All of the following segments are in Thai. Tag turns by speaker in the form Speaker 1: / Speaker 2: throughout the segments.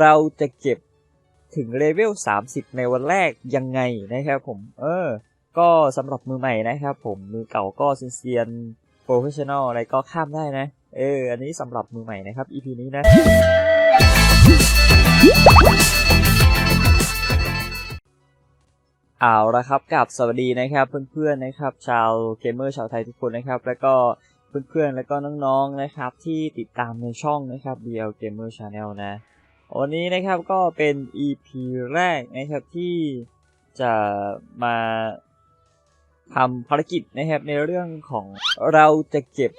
Speaker 1: เราจะเก็บถึงเลเวล 30 ในวันแรกยังไงนะครับผม เออ ก็สำหรับมือใหม่นะครับผม มือเก่าก็ซินเซียนโปรเฟชชั่นอลอะไรก็ข้ามได้นะ เออ อันนี้สำหรับมือใหม่นะครับ EP นี้นะ เอาละครับกับสวัสดีนะครับเพื่อนๆนะครับ ชาวเกมเมอร์ชาวไทยทุกคนนะครับ แล้วก็เพื่อนๆแล้วก็น้องๆนะครับ ที่ติดตามในช่องนะครับ BL Gamer Channel นะ วันนี้นะครับก็เป็น EP แรกนะครับที่จะมาทำภารกิจนะครับในเรื่องของเราจะเก็บ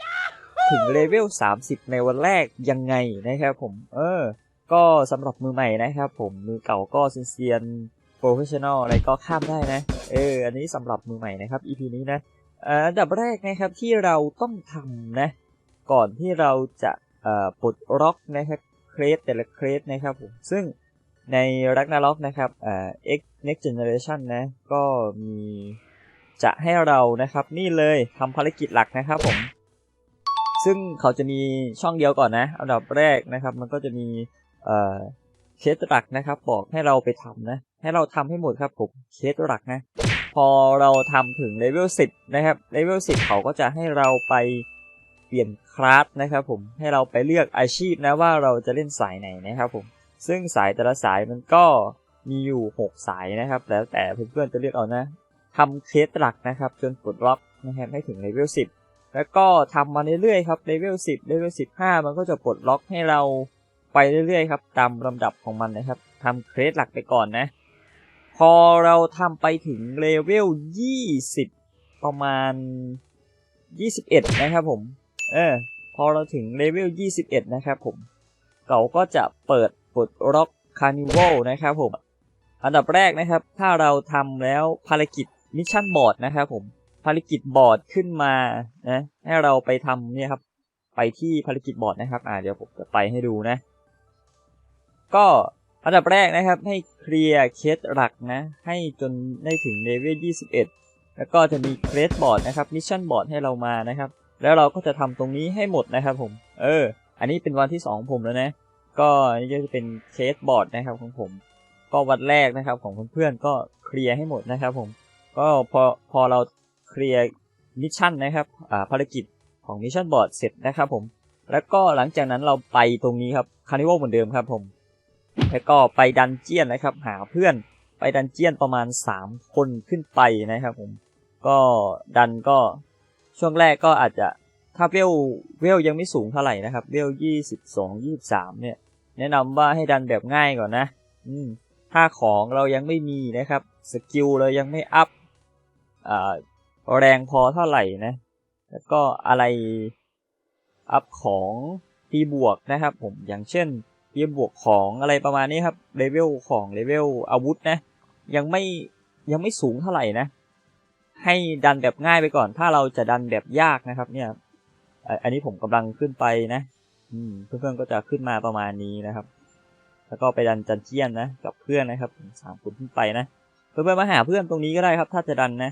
Speaker 1: ถึงเลเวล 30 ในวันแรกยังไงนะครับผม เออ ก็สำหรับมือใหม่นะครับผมมือเก่าก็เซียนโปรเฟชชั่นอลอะไรก็ข้ามได้นะ เออ อันนี้สำหรับมือใหม่นะครับ EP นี้นะอันดับแรกนะครับที่เราต้องทำนะ ก่อนที่เราจะเอ่อปลดล็อกนะครับ เครสแต่ละเครสนะครับผมซึ่งในรักนาล็อกนะครับเอ่อ X Next Generation นะก็มีจะให้เรานะครับนี่เลยทำภารกิจหลักนะครับผม ซึ่งเขาจะมีช่องเดียวก่อนนะอันดับแรกนะครับมันก็จะมีเอ่อเคสหลักนะครับ บอกให้เราไปทำนะ ให้เราทำให้หมดครับผมเคสหลักนะ พอเราทำถึงเลเวล10 นะครับเลเวล10 เขาก็จะให้เราไป ปลี่ยนคลาสนะครับผมให้เราไปเลือกอาชีพนะว่าเราจะเล่นสายไหนนะครับผมซึ่งสายแต่ละสายมันก็มีอยู่ 6 สายนะครับ แล้วแต่เพื่อนๆจะเลือกเอานะทำเคสหลักนะครับ จนปลดล็อกนะครับให้ถึงเลเวล10 แล้วก็ทำมาเรื่อยๆครับเลเวล10เลเวล15 มันก็จะปลดล็อกให้เราไปเรื่อยๆครับตามลำดับของมันนะครับทำเคสหลักไปก่อนนะ พอเราทำไปถึงเลเวล20 ประมาณ 21 นะครับผม เออพอเราถึงเลเวล 21 นะครับผมเขาก็จะเปิดปลดล็อกคาร์นิวัลนะครับผม อันดับแรกนะครับ ถ้าเราทำแล้วภารกิจมิชชั่นบอร์ดนะครับผม ภารกิจบอร์ดขึ้นมานะให้เราไปทำเนี่ยครับ ไปที่ภารกิจบอร์ดนะครับ อ่าเดี๋ยวผมจะไปให้ดูนะ ก็อันดับแรกนะครับให้เคลียร์เคสหลักนะ ให้จนได้ถึงเลเวล 21 แล้วก็จะมีเคสบอร์ดนะครับมิชชั่นบอร์ดให้เรามานะครับ แล้วเราก็จะทำตรงนี้ให้หมดนะครับผม เออ อันนี้เป็นวันที่2ผมแล้วนะ ก็นนี่ก็จะเป็นเคสบอร์ดนะครับของผม ก็วันแรกนะครับของเพื่อนๆก็เคลียร์ให้หมดนะครับผม ก็พอพอเราเคลียร์มิชชั่นนะครับ อ่าภารกิจของมิชชั่นบอร์ดเสร็จนะครับผม แล้วก็หลังจากนั้นเราไปตรงนี้ครับคาร์นิวัลเหมือนเดิมครับผม แล้วก็ไปดันเจียนนะครับ หาเพื่อนไปดันเจียนประมาณ 3 คนขึ้นไปนะครับผม ก็ดันก็ ช่วงแรกก็อาจจะถ้าเวลเวลยังไม่สูงเท่าไหร่นะครับเวลยี่สิบสองยี่สามเนี่ย แนะนำว่าให้ดันแบบง่ายก่อนนะ อืมถ้าของเรายังไม่มีนะครับสกิลเรายังไม่อัพอ่าแรงพอเท่าไหร่นะ แล้วก็อะไรอัพของตีบวกนะครับผมอย่างเช่นตีบวกของอะไรประมาณนี้ครับเลเวลของเลเวลอาวุธนะ ยังไม่ยังไม่สูงเท่าไหร่นะ ให้ดันแบบง่ายไปก่อน ถ้าเราจะดันแบบยากนะครับ เนี่ย อันนี้ผมกำลังขึ้นไปนะ อืม เพื่อนๆก็จะขึ้นมาประมาณนี้นะครับ แล้วก็ไปดันจันเจียนนะกับเพื่อนนะครับสามคนขึ้นไปนะ เพื่อนๆมาหาเพื่อนตรงนี้ก็ได้ครับ ถ้าจะดันนะ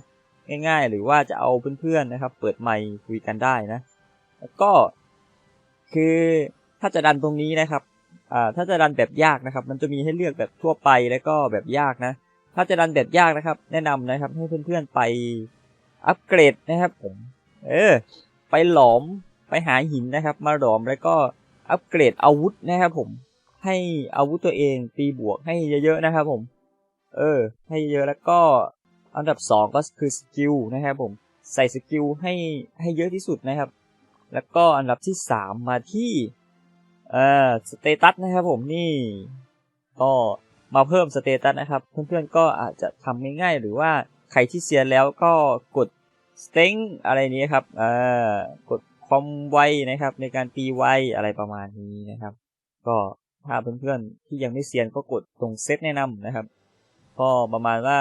Speaker 1: ง่ายๆ หรือว่าจะเอาเพื่อนๆนะครับ เปิดไมค์คุยกันได้นะ แล้วก็ คือถ้าจะดันตรงนี้นะครับ อ่า ถ้าจะดันแบบยากนะครับ มันจะมีให้เลือกแบบทั่วไปแล้วก็แบบยากนะ ถ้าจะดันแบบยากนะครับ แนะนำนะครับ ให้เพื่อนๆไปอัปเกรดนะครับผม เออ ไปหลอมไปหาหินนะครับ มาหลอมแล้วก็อัปเกรดอาวุธนะครับผม ให้อาวุธตัวเองตีบวกให้เยอะๆนะครับผม เออ ให้เยอะแล้วก็อันดับสองก็คือสกิลนะครับผม ใส่สกิลให้ให้เยอะที่สุดนะครับ แล้วก็อันดับที่สามมาที่เอ่อสเตตัสนะครับผมนี่ก็ มาเพิ่มสเตตัสนะครับ เพื่อนๆก็อาจจะทำง่ายๆ หรือว่าใครที่เซียนแล้วก็กดสเต็งอะไรนี้ครับเอ่อกดความไวนะครับ ในการตีไวอะไรประมาณนี้นะครับ ก็ถ้าเพื่อนๆที่ยังไม่เซียนก็กดตรงเซตแนะนำนะครับ ก็ประมาณว่า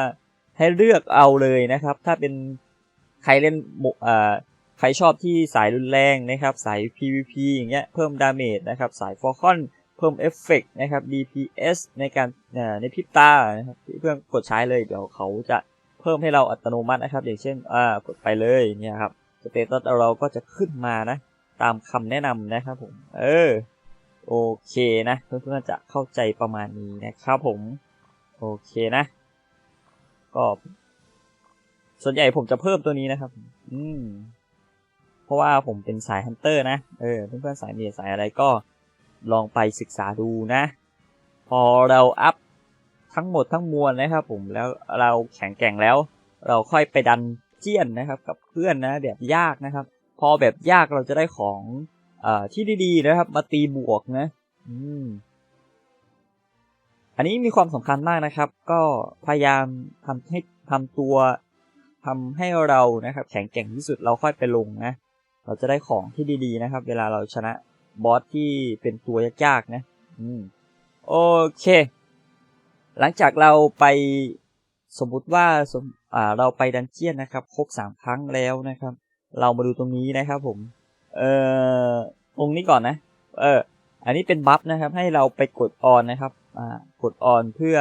Speaker 1: ให้เลือกเอาเลยนะครับ ถ้าเป็นใครเล่นโมอ่าใครชอบที่สายรุนแรงนะครับ สาย PVP อย่างเงี้ยเพิ่มดาเมจนะครับ สายฟอร์คอน เพิ่มเอฟเฟกนะครับ DPS ในการในพริบตานะครับเพื่อนกดใช้เลยเดี๋ยวเขาจะเพิ่มให้เราอัตโนมัตินะครับ อย่างเช่นอ่ากดไปเลยเนี่ยครับสเตตัสเราก็จะขึ้นมานะ ตามคำแนะนำนะครับผม เออโอโอเคนะ เพื่อนๆจะเข้าใจประมาณนี้นะครับผม โอเคนะ ก็ ส่วนใหญ่ผมจะเพิ่มตัวนี้นะครับ อืม เพราะว่าผมเป็นสายฮันเตอร์นะ เออ เพื่อนๆสายเมียสายอะไรก็ ลองไปศึกษาดูนะ พอเราอัพทั้งหมดทั้งมวลนะครับ ผมแล้วเราแข็งแกร่งแล้ว เราค่อยไปดันเจียนนะครับ กับเพื่อนนะแบบยากนะครับ พอแบบยากเราจะได้ของเอ่อที่ดีๆนะครับ มาตีบวกนะ อืม อันนี้มีความสำคัญมากนะครับ ก็พยายามทำให้ทำตัวทำให้เรานะครับ แข็งแกร่งที่สุดเราค่อยไปลงนะเราจะได้ของที่ดีๆนะครับ เวลาเราชนะ บอสที่เป็นตัวยากๆนะ อืม โอเค หลังจากเราไปสมมุติว่าสมอ่าเราไปดันเจียนนะครับ ครบสามครั้งแล้วนะครับ เรามาดูตรงนี้นะครับผม เอ่อตรงนี้ก่อนนะ เออ อันนี้เป็นบัฟนะครับ ให้เราไปกดออนนะครับ อ่า กดออนเพื่อ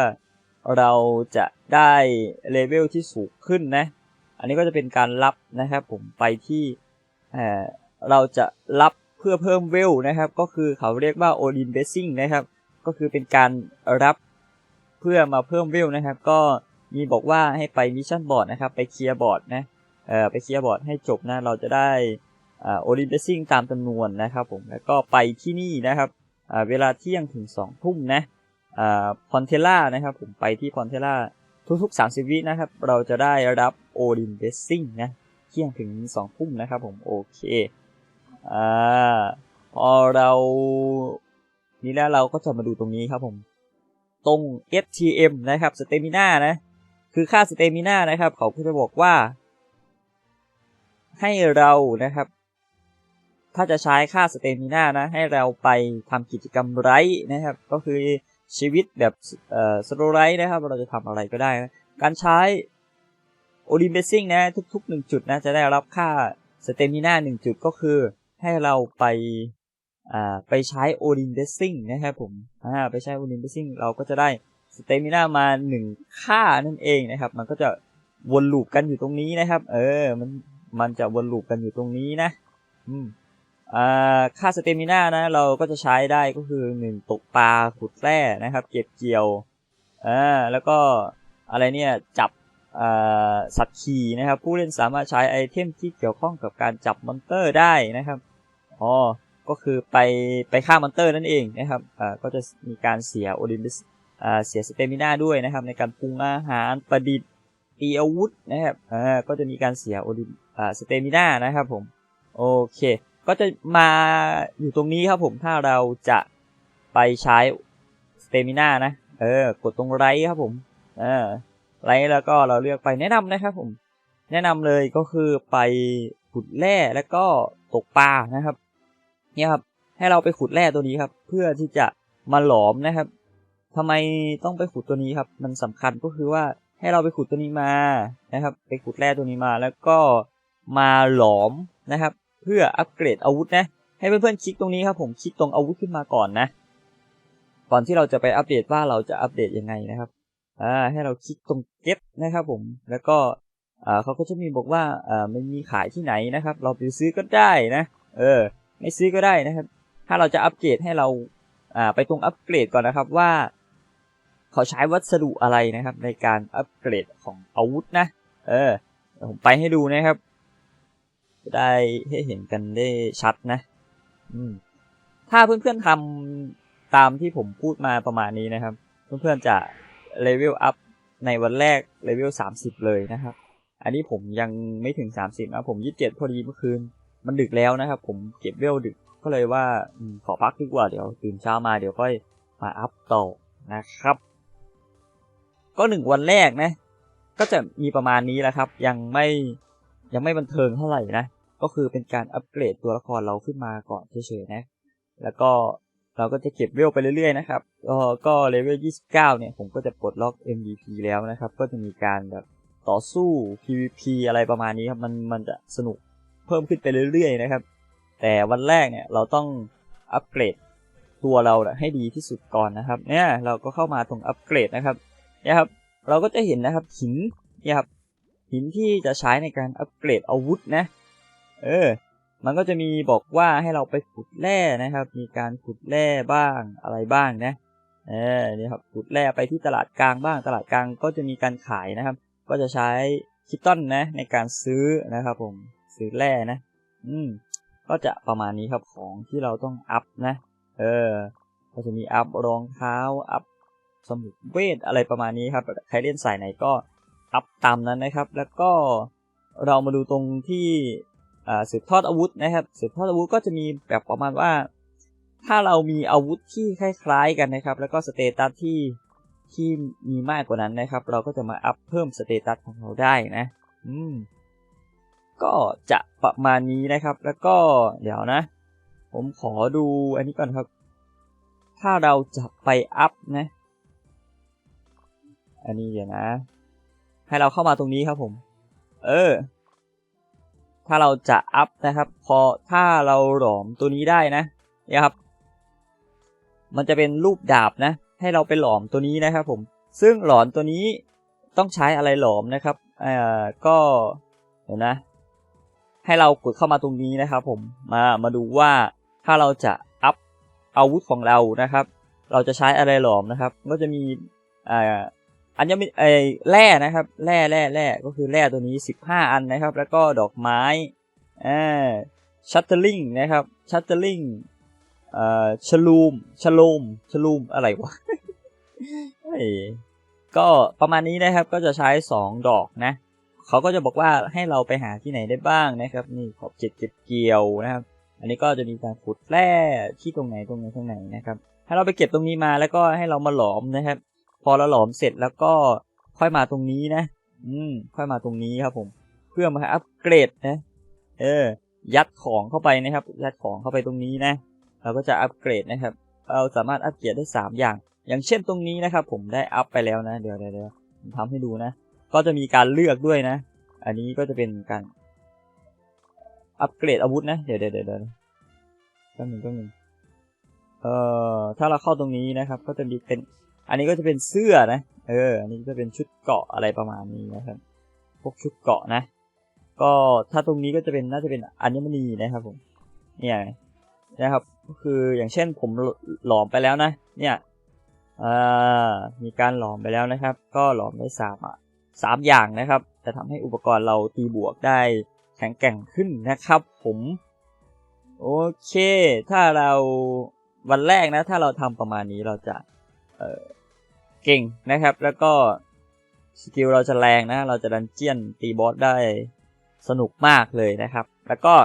Speaker 1: เราจะได้เลเวลที่สูงขึ้นนะ อันนี้ก็จะเป็นการรับนะครับ ผมไปที่ เอ่อ เราจะรับ เพื่อเพิ่มเวลนะครับ ก็คือเขาเรียกว่าโอลินเบสซิ่งนะครับ ก็คือเป็นการรับเพื่อมาเพิ่มเวลนะครับ ก็มีบอกว่าให้ไปมิชชั่นบอร์ดนะครับไปเคลียร์บอร์ดนะเอ่อไปเคลียร์บอร์ดให้จบนะเราจะได้อ่าโอลินเบสซิ่งตามจำนวนนะครับผมแล้วก็ไปที่นี่นะครับอ่าเวลาเที่ยงถึงสองทุ่มนะอ่าพอนเทล่านะครับผมไปที่พอนเทล่าทุกๆ 30 วินะครับ เราจะได้รับโอลินเบสซิ่งนะเที่ยงถึงสองทุ่มนะครับผมโอเค อ่าพอเรานี่แล้วเราก็จะมาดูตรงนี้ครับผม ตรง STM นะครับสเตมิน่านะ คือค่าสเตมิน่านะครับ เขาก็จะบอกว่า ให้เรานะครับ ถ้าจะใช้ค่าสเตมิน่านะ ให้เราไปทำกิจกรรมไรนะครับ ก็คือชีวิตแบบเอ่อสโลไรนะครับ เราจะทำอะไรก็ได้นะ การใช้โอลิมเบสซิ่งนะ ทุกๆหนึ่งจุดนะ จะได้รับค่าสเตมิน่าหนึ่งจุดก็คือ ให้เราไปอ่าไปใช้โอลิมเบสซิ่งนะครับผมอ่าไปใช้โอลิมเบสซิ่งเราก็จะได้สเตมิน่ามาหนึ่งค่านั่นเองนะครับ มันก็จะวนลูปกันอยู่ตรงนี้นะครับ เออมันมันจะวนลูปกันอยู่ตรงนี้นะอืมอ่าค่าสเตมิน่านะ เราก็จะใช้ได้ก็คือหนึ่งตกปลาขุดแร่นะครับ เก็บเกี่ยวอ่าแล้วก็อะไรเนี่ยจับสัตว์ขี่นะครับ ผู้เล่นสามารถใช้ไอเทมที่เกี่ยวข้องกับการจับมอนเตอร์ได้นะครับ อ๋อ ก็คือไปไปฆ่ามอนเตอร์นั่นเองนะครับอ่าก็จะมีการเสียโอลิมปิสอ่าเสียสเตมิน่าด้วยนะครับ ในการปรุงอาหารประดิษฐ์ตีอาวุธนะครับอ่าก็จะมีการเสียโอลิมอ่าสเตมิน่านะครับผม โอเค ก็จะมาอยู่ตรงนี้ครับผม ถ้าเราจะไปใช้สเตมิน่านะ เออ กดตรงไรครับผม เออไลท์แล้วก็เราเลือกไปแนะนำนะครับผม แนะนำเลยก็คือไปขุดแร่แล้วก็ตกปลานะครับ เนี่ยครับ ให้เราไปขุดแร่ตัวนี้ครับ เพื่อที่จะมาหลอมนะครับทำไมต้องไปขุดตัวนี้ครับ มันสำคัญก็คือว่าให้เราไปขุดตัวนี้มานะครับ ไปขุดแร่ตัวนี้มาแล้วก็มาหลอมนะครับ เพื่ออัปเกรดอาวุธนะ ให้เพื่อนๆคลิกตรงนี้ครับ ผมคลิกตรงอาวุธขึ้นมาก่อนนะ ก่อนที่เราจะไปอัปเดตว่าเราจะอัปเดตยังไงนะครับอ่าให้เราคลิกตรงเก็บนะครับ ผมแล้วก็อ่าเขาก็จะมีบอกว่าอ่ามันมีขายที่ไหนนะครับ เราไปซื้อก็ได้นะ เออ ไม่ซื้อก็ได้นะครับ ถ้าเราจะอัปเกรดให้เราอ่าไปตรงอัปเกรดก่อนนะครับว่า เขาใช้วัสดุอะไรนะครับ ในการอัปเกรดของอาวุธนะ เออผมไปให้ดูนะครับ จะได้ให้เห็นกันได้ชัดนะอืมถ้าเพื่อนๆทำตามที่ผมพูดมาประมาณนี้นะครับ เพื่อนๆจะเลเวลอัพในวันแรกเลเวล30 เลยนะครับ อันนี้ผมยังไม่ถึง 30นะผม 27 พอดีเมื่อคืน มันดึกแล้วนะครับ ผมเก็บเวลดึกก็เลยว่าขอพักดีกว่าเดี๋ยวตื่นเช้ามาเดี๋ยวค่อยมาอัพต่อนะครับ ก็หนึ่งวันแรกนะ ก็จะมีประมาณนี้แหละครับ ยังไม่ยังไม่บันเทิงเท่าไหร่นะ ก็คือเป็นการอัปเกรดตัวละครเราขึ้นมาก่อนเฉยๆนะ แล้วก็เราก็จะเก็บเวลไปเรื่อยๆนะครับก็ก็เลเวล 29 เนี่ย ผมก็จะปลดล็อก MVP แล้วนะครับ ก็จะมีการแบบต่อสู้ PVP อะไรประมาณนี้ครับ มันมันจะสนุก เพิ่มขึ้นไปเรื่อยๆนะครับ แต่วันแรกเนี่ยเราต้องอัปเกรดตัวเราให้ดีที่สุดก่อนนะครับ เนี่ยเราก็เข้ามาตรงอัปเกรดนะครับเนี่ยครับเราก็จะเห็นนะครับหินเนี่ยครับหินที่จะใช้ในการอัปเกรดอาวุธนะ เออ มันก็จะมีบอกว่าให้เราไปขุดแร่นะครับ มีการขุดแร่บ้างอะไรบ้างนะเออนี่ครับขุดแร่ไปที่ตลาดกลางบ้าง ตลาดกลางก็จะมีการขายนะครับ ก็จะใช้คิตตันนะในการซื้อนะครับผม ซื้อแร่นะ อืม ก็จะประมาณนี้ครับของที่เราต้องอัพนะ เออ ก็จะมีอัพรองเท้า อัพสมุดเวทอะไรประมาณนี้ครับ ใครเล่นสายไหนก็อัพตามนั้นนะครับ แล้วก็เรามาดูตรงที่อ่าสืบทอดอาวุธนะครับ สืบทอดอาวุธก็จะมีแบบประมาณว่า ถ้าเรามีอาวุธที่คล้ายๆกันนะครับ แล้วก็สเตตัสที่ที่มีมากกว่านั้นนะครับ เราก็จะมาอัพเพิ่มสเตตัสของเราได้นะ อืม ก็จะประมาณนี้นะครับ แล้วก็เดี๋ยวนะ ผมขอดูอันนี้ก่อนครับ ถ้าเราจะไปอัพนะ อันนี้เดี๋ยวนะ ให้เราเข้ามาตรงนี้ครับผม เออ ถ้าเราจะอัพนะครับ พอถ้าเราหลอมตัวนี้ได้นะเนี่ยครับ มันจะเป็นรูปดาบนะ ให้เราไปหลอมตัวนี้นะครับ ผม ซึ่งหลอมตัวนี้ต้องใช้อะไรหลอมนะครับ เอ่อ ก็เดี๋ยวนะ ให้เรากดเข้ามาตรงนี้นะครับ ผมมามาดูว่าถ้าเราจะอัพอาวุธของเรานะครับ เราจะใช้อะไรหลอมนะครับ ก็จะมีอ่าอันนี้ไอแร่นะครับแร่แร่แร่ก็คือแร่ตัวนี้ 15 อันนะครับ แล้วก็ดอกไม้อ่าชัตเตอร์ลิงนะครับชัตเตอร์ลิงเอ่อชลูมชโลมชลูมอะไรวะก็ประมาณนี้นะครับก็จะใช้ 2 ดอกนะ เขาก็จะบอกว่าให้เราไปหาที่ไหนได้บ้างนะครับ นี่ขอบเจ็ดเก็บเกี่ยวนะครับ อันนี้ก็จะมีการขุดแร่ที่ตรงไหนตรงไหนตรงไหนนะครับ ให้เราไปเก็บตรงนี้มาแล้วก็ให้เรามาหลอมนะครับ พอเราหลอมเสร็จแล้วก็ค่อยมาตรงนี้นะ อืม ค่อยมาตรงนี้ครับผม เพื่อมาอัปเกรดนะ เออ ยัดของเข้าไปนะครับ ยัดของเข้าไปตรงนี้นะ เราก็จะอัปเกรดนะครับ เราสามารถอัปเกรดได้สามอย่าง อย่างเช่นตรงนี้นะครับ ผมได้อัพไปแล้วนะ เดี๋ยวเดี๋ยวเดี๋ยวผมทำให้ดูนะ ก็จะมีการเลือกด้วยนะ อันนี้ก็จะเป็นการอัปเกรดอาวุธนะ เดี๋ยวเดี๋ยวเดี๋ยวเดี๋ยวก็หนึ่งก็หนึ่งเอ่อถ้าเราเข้าตรงนี้นะครับ ก็จะมีเป็น อันนี้ก็จะเป็นเสื้อนะ เออ อันนี้จะเป็นชุดเกาะอะไรประมาณนี้นะครับ พวกชุดเกาะนะ ก็ถ้าตรงนี้ก็จะเป็นน่าจะเป็นอัญมณีนะครับผม เนี่ยนะครับ ก็คืออย่างเช่นผมหลอมไปแล้วนะ เนี่ยอ่ามีการหลอมไปแล้วนะครับ ก็หลอมได้สาม อะสามอย่างนะครับ จะทำให้อุปกรณ์เราตีบวกได้แข็งแกร่งขึ้นนะครับผมโอเค ถ้าเราวันแรกนะ ถ้าเราทำประมาณนี้เราจะเเก่งนะครับ แล้วก็สกิลเราจะแรงนะ เราจะดันเจียนตีบอสได้สนุกมากเลยนะครับ แล้วก็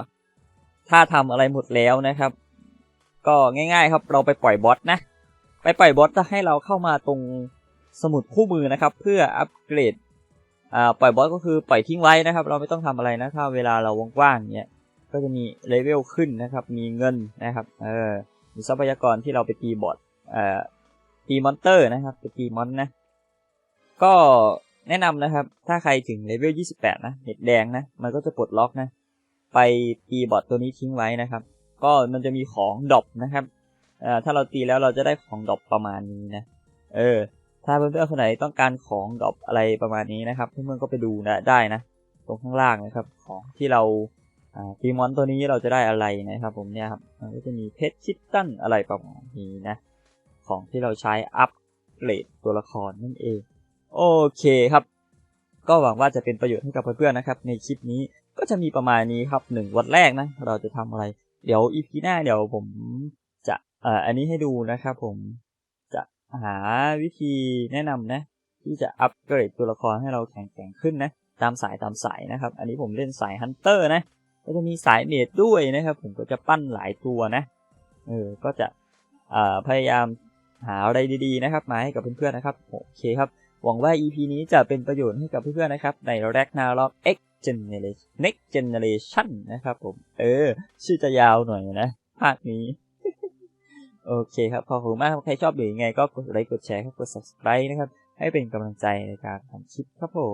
Speaker 1: ถ้าทำอะไรหมดแล้วนะครับ ก็ง่ายๆครับเราไปปล่อยบอสนะ ไปปล่อยบอสจะให้เราเข้ามาตรงสมุดคู่มือนะครับ เพื่ออัปเกรด ปล่อยบอสก็คือปล่อยทิ้งไว้นะครับ เราไม่ต้องทำอะไรนะถ้าเวลาเราว่างๆเนี่ยก็จะมีเลเวลขึ้นนะครับ มีเงินนะครับเออมีทรัพยากรที่เราไปตีบอสเอ่อตีมอนเตอร์นะครับไปตีมอนนะก็แนะนำนะครับ ถ้าใครถึงเลเวล 28 นะเน็ตแดงนะ มันก็จะปลดล็อกนะ ไปตีบอทตัวนี้ทิ้งไว้นะครับ ก็มันจะมีของดรอปนะครับ เอ่อ ถ้าเราตีแล้วเราจะได้ของดรอปประมาณนี้นะ เออ ถ้าเพื่อนๆคนไหนต้องการของดอปอะไรประมาณนี้นะครับ เพื่อนๆก็ไปดูนะได้นะ ตรงข้างล่างนะครับ ของที่เราตีมอนตัวนี้เราจะได้อะไรนะครับ ผมเนี่ยครับมันก็จะมีเพชรชิตตันอะไรประมาณนี้นะ ของที่เราใช้อัปเกรดตัวละครนั่นเอง โอเคครับ ก็หวังว่าจะเป็นประโยชน์ให้กับเพื่อนๆนะครับ ในคลิปนี้ก็จะมีประมาณนี้ครับหนึ่งวันแรกนะ เราจะทำอะไร เดี๋ยวอีพีหน้าเดี๋ยวผมจะเอ่ออันนี้ให้ดูนะครับผม หาวิธีแนะนำนะ ที่จะอัปเกรดตัวละครให้เราแข็งแกร่งขึ้นนะ ตามสายตามสายนะครับ อันนี้ผมเล่นสายฮันเตอร์นะ ก็จะมีสายเมดด้วยนะครับ ผมก็จะปั้นหลายตัวนะ เออ ก็จะพยายามหาอะไรดีๆนะครับ มาให้กับเพื่อนๆนะครับโอเคครับ หวังว่า EP นี้จะเป็นประโยชน์ให้กับเพื่อนๆนะครับ ใน Ragnarok X Generation Next Generation นะครับผม เออ ชื่อจะยาวหน่อยนะ ภาคนี้ โอเคครับ ขอบคุณมากใครชอบหรือยังไงก็กดไลค์กดแชร์ครับกด subscribe นะครับ ให้เป็นกำลังใจในการทำคลิปครับผม